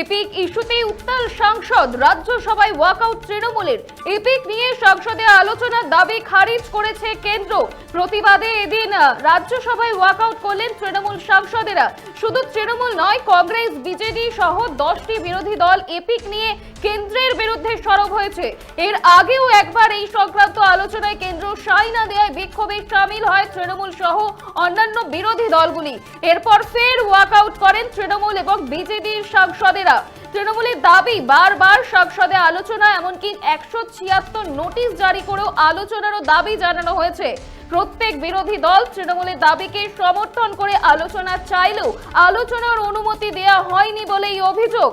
Epic ইস্যুতে উত্তাল সাংসদ রাজ্যসভায় ওয়াকআউট তৃণমূলের। এপিক নিয়ে সংসদে আলোচনার দাবি খারিজ করেছে কেন্দ্র। প্রতিবাদে এদিন রাজ্যসভায় ওয়াকআউট করলেন তৃণমূল সাংসদেরা। শুধু তৃণমূল নয়, কংগ্রেস, বিজেডি সহ দশটি বিরোধী দল এপিক নিয়ে কেন্দ্রের বিরুদ্ধে সরব হয়েছে। এর আগেও একবার এই সংক্রান্ত আলোচনায় কেন্দ্র সাই না দেওয়ায় বিক্ষোভে সামিল হয় তৃণমূল সহ অন্যান্য বিরোধী দলগুলি। এরপর ফের ওয়াকআউট করেন তৃণমূল এবং বিজেডির সাংসদেরা তৃণমূলের। দাবি, বারবার সংসদে আলোচনা, এমনকি একশো ছিয়াত্তর নোটিশ জারি করেও আলোচনারও দাবি জানানো হয়েছে। প্রত্যেক বিরোধী দল তৃণমূলের দাবিকে সমর্থন করে আলোচনা চাইলেও আলোচনার অনুমতি দেয়া হয়নি বলেই অভিযোগ।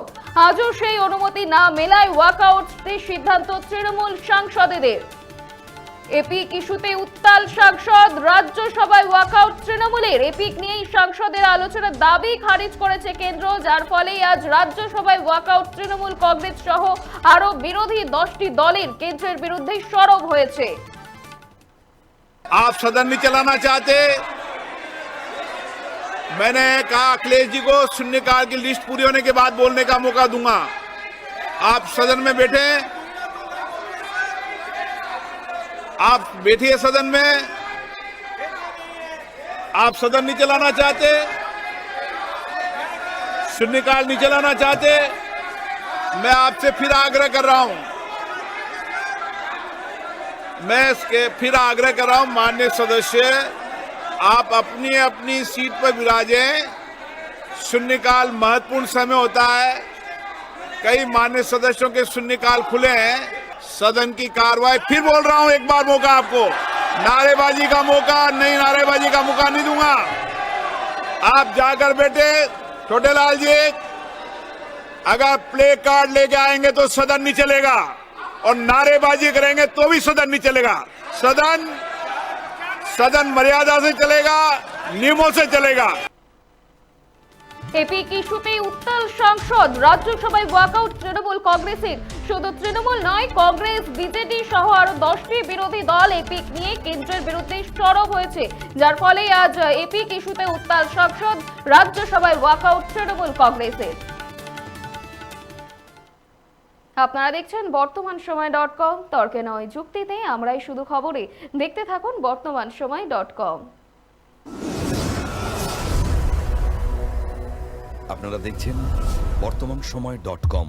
আজও সেই অনুমতি না মেলায় ওয়াকআউটের সিদ্ধান্ত তৃণমূল সাংসদেদের। এপিক ইস্যুতে উত্তাল সাংসদ রাজ্যসভায় ওয়াকআউট তৃণমূলের এপিক নিয়েই সংসদের আলোচনার দাবি খারিজ করেছে কেন্দ্র যার ফলে আজ রাজ্যসভায় ওয়াকআউট তৃণমূল কংগ্রেস সহ আরো বিরোধী দশটি দলের কেন্দ্রের বিরুদ্ধে সরব হয়েছে आप सदन नहीं चलाना चाहते मैंने कहा अखिलेश जी को शून्यकाल की लिस्ट पूरी होने के बाद बोलने का मौका दूंगा आप सदन में बैठे आप बैठिए सदन में। आप सदन नहीं चलाना चाहते। शून्यकाल नहीं चलाना चाहते। मैं आपसे फिर आग्रह कर रहा हूँ। मैं इसके फिर आग्रह कर रहा हूँ मान्य सदस्य, आप अपनी अपनी सीट पर विराजे। शून्यकाल महत्वपूर्ण समय होता है। कई मान्य सदस्यों के शून्यकाल खुले हैं। सदन की कार्रवाई फिर बोल रहा हूं एक बार मौका आपको नारेबाजी का मौका नहीं नारेबाजी का मौका नहीं दूंगा आप जाकर बैठे छोटे लाल जी अगर प्ले कार्ड लेके आएंगे तो सदन नहीं चलेगा और नारेबाजी करेंगे तो भी सदन नहीं चलेगा सदन सदन मर्यादा से चलेगा नियमों से चलेगा এপিক ইস্যুতে উত্তাল সংসদ রাজ্যসভায় ওয়াকআউট তৃণমূল কংগ্রেসের শুধু তৃণমূল নয়, কংগ্রেস বিজেডি সহ আরও দশটি বিরোধী দল এপিক নিয়ে কেন্দ্রের বিরুদ্ধে সরব হয়েছে। যার ফলে আজ এপিক ইস্যুতে উত্তাল সংসদ, রাজ্যসভায় ওয়াকআউট তৃণমূল কংগ্রেসের। আপনারা দেখছেন বর্তমান সময় ডট কম, তর্কে নয় যুক্তিতে, আমরাই শুধু খবরে। দেখতে থাকুন বর্তমান সময় ডট কম। আপনারা দেখছেন বর্তমান সময় ডট কম।